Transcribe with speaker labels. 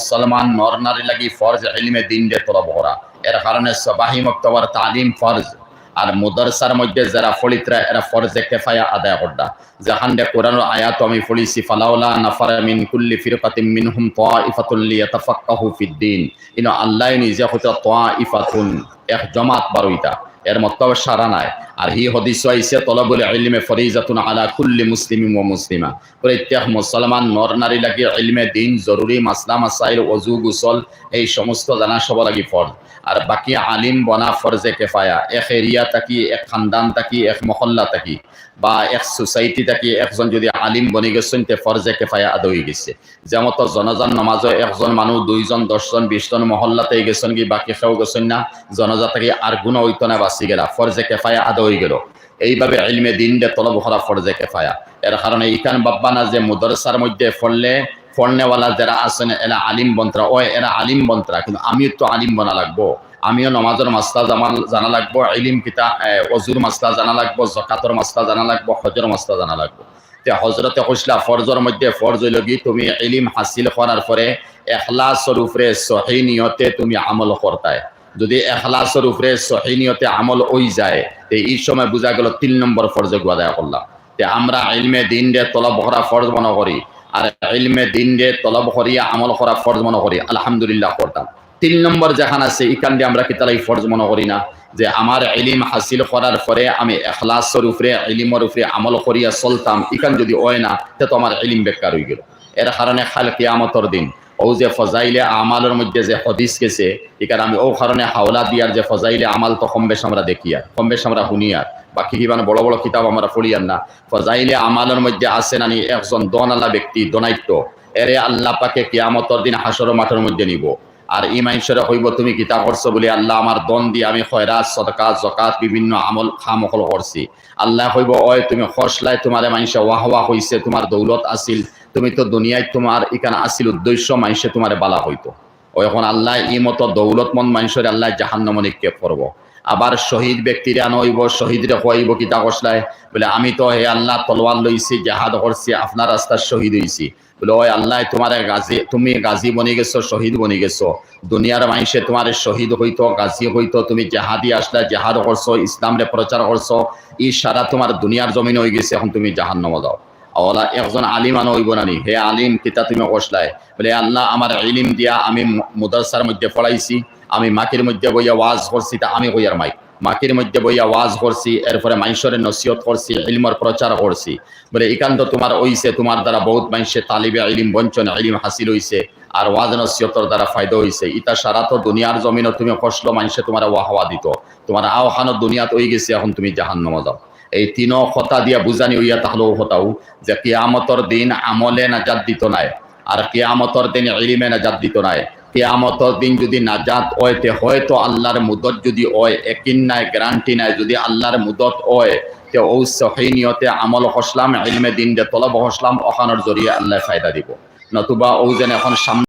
Speaker 1: মুসলমান নর নারী লাগি ফরজ ইলমে দিন দে তলব করা এর কারণে সবাহি মক্তবার তালিম ফরজ। আর মুদরসার মধ্যে যারা ফলিতরা, এরা ফরজে কেফায়া আদায় করডা জাহান দে কোরআনের আয়াত আমি ফলিছি ফালাউলা নাফারা মিন কুল্লি ফিরকাতিম মিনহুম তাইফাতুল লিয়াতাফাক্কাহু ফিদ্দিন ইনো আল্লাহ নিজে হতে তাইফাতুন, এক জমাত বারুইতা। এর মতলব সারা নাই। আর হি হদিস আইসে তলবুল ইলমে ফরিজাতুন আলা কুল্লি মুসলিমিন ওয়া মুসলিমা। প্রত্যেক মুসলমান নর নারী লাগি ইলমে দিন জরুরি, মাসলা, মাসাইল ওযু গুসল, এই সমস্ত জানা সব লাগি ফরজ। আর বাকি আলিম বনা ফরজে কেফায়া, এক এরিয়া থাকি, এক খানদান থাকি, এক মহল্লা থাকি, বা এক সোসাইটি থাকি, একজন যদি আলিম বনি গেছেন, তে ফরজে কেফায়া আদ হয়ে গেছে। যেমন জনজান নমাজ একজন মানুষ দুইজন, দশজন, বিশজন মহল্লাতে গেছেন কি, বাকি সেও গেছেন না জনজা থাকি আর গুণ হইতো না বাঁচি গেলা, ফরজে কেফায়া আদ হয়ে গেল। এইভাবে ইলমে দিন দে তলব করা ফরজে কেফায়া। এর কারণে ইকান বাব্বানা যে মুদরসার মধ্যে ফললে ফলনেওয়ালা যারা আছেন, এরা আলিম বন্ত্রা। ও এরা আলিম বন্ত্রা, কিন্তু আমিও তো আলিম বনা লাগবো। আমিও নমাজের মাস্তা জামাল জানা লাগবো। ইলিম কিতা অজুর মাস্তা জানা লাগবো জকাতর মাস্তা জানা লাগবো, হজর মাস্তা জানা লাগবো। তে হজরতে কইসলা ফরজর মধ্যে ফরজ কি, তুমি ইলিম হাসিল করার পরে এখলাসর উপরে সহি নিয়তে তুমি আমল করতায়। যদি এখলাসর উপরে সহি নিয়তে আমল ওই যায়, তে এই সময় বোঝা গেল তিন নম্বর ফরজে গুয়াদায় করলাম। তে আমরা ইলমে দিন রে তলব করা ফরজ মনে করি, আর ইলমে দিন রে তলব করিয়া আমল করা ফরজ মনে করি, আলহামদুলিল্লাহ করতাম। তিন নম্বর যেখান আছে ইকান দিয়ে আমরা কিতালাই ফরজ মনে করি না, যে আমার ইলিম হাসিল করার পরে আমি এখলাসর উপরে, ইলিমর উপরে আমল করিয়া চলতাম ইকান যদি হয় না, তে তো আমার ইলিম বেকার হয়ে গেল। এর কারণে খাল কিয়ামতর দিন ও যে ফজাইলে আমালের মধ্যে যে হদিস গেছে এখানে আমি ও কারণে হাওলা দিয়ার যে ফজাইলে আমাল তো কম বেশ আমরা দেখি আর, কম বেশ আমরা শুনি আর। বাকি কিমান বড় বড় কিতাব আমরা পড়ি আর না। ফজাইলে আমালের মধ্যে আছে নানি একজন দনালা ব্যক্তি, দনাইত্য। এরে আল্লাহ পাকে কিয়ামতর দিন হাসর মাঠের মধ্যে নিব। আর ইমাইশ্বরে হইব, তুমি কিতা করছ বলে আল্লাহ আমার দন দিয়ে আমি খয়রাত সদকাত জকাত বিভিন্ন আমল খামকল করছি। আল্লাহ হইব ওই তুমি খসলাই তোমার মানুষে ওয়াহ ওয়াহ হইছে, তোমার দৌলত আসিল তুমি তো দুনিয়ায় তোমার ইকান আসিল উদ্দেশ্য মানুষে তোমার বালা হইতো। ও এখন আল্লাহ ই মতো দৌলতমন্দ মানুষের আল্লাহ জাহান্নমে নিক্ষেপ করব। আবার শহীদ ব্যক্তিরা নইব, শহীদরে হইব কিতা কসলায় বলে, আমি তো হে আল্লাহ তলোয়ার লইছি, জাহাদ করছি, আপনার রাস্তার শহীদ হইছি। বলে, ওই আল্লাহ তোমার গাজী, তুমি গাজী বনি গেছো, শহীদ বনি গেছো। দুনিয়ার মানুষে তোমার শহীদ হইতো, গাজী হইতো, তুমি জাহাদি আসলা, জাহাদ করছ, ইসলামরে প্রচার করছ। ই সারা তোমার দুনিয়ার জমিন হয়ে গেছে, এখন তুমি জাহান্নম দাও ওলা একজন আলিম আনো হইব নানি হে আলিম, কিতা তুমি কসলায় বলে, আল্লাহ আমার ইলিম দিয়া আমি মুদারসার মধ্যে পড়াইছি আমি মাকির মধ্যে বইয়া ওয়াজ করছি, তা আমি কইয়ার মাইক? মাকির মধ্যে বইয়া ওয়াজ করছি, এরপরে মানুষের নসিহত করছি, ইলমর প্রচার করছি। বলে একান্ত তোমার ওইছে তোমার দ্বারা বহুত মানুষের তালিবে ইলিম বঞ্চন, ইলিম হাসিল হইছে, আর ওয়াজ নসিহতর দ্বারা ফায়দা হইছে। ইতা সারা তো দুনিয়ার জমিনও তুমি কষ্ট মানুষে তোমার ওয়াহাওয়া দিত। তোমার আওহানো দুনিয়াত হয়ে গেছে, এখন তুমি জাহান্নম যাও। এই তিন কথা দিয়া বুঝানি হইয়া তাহলেও হতাও যে কিয়ামতর দিন আমলে নাজাত দিত নাই, আর কিয়ামতর দিন ইলিমে নাজাত দিত নাই। কেয়ামতর দিন যদি নাজাত হয় তে হয়তো আল্লাহর মুদত যদি হয়, একিন নাই, গ্যারান্টি নাই, যদি আল্লাহর মুদত হয় তে ও সহি নিয়তে আমল হসলাম, ইলমে দিন যে তলব হসলাম অখানোর জরিয়ে আল্লাহ ফায়দা দিব। নতুবা ও যেন এখন সামনে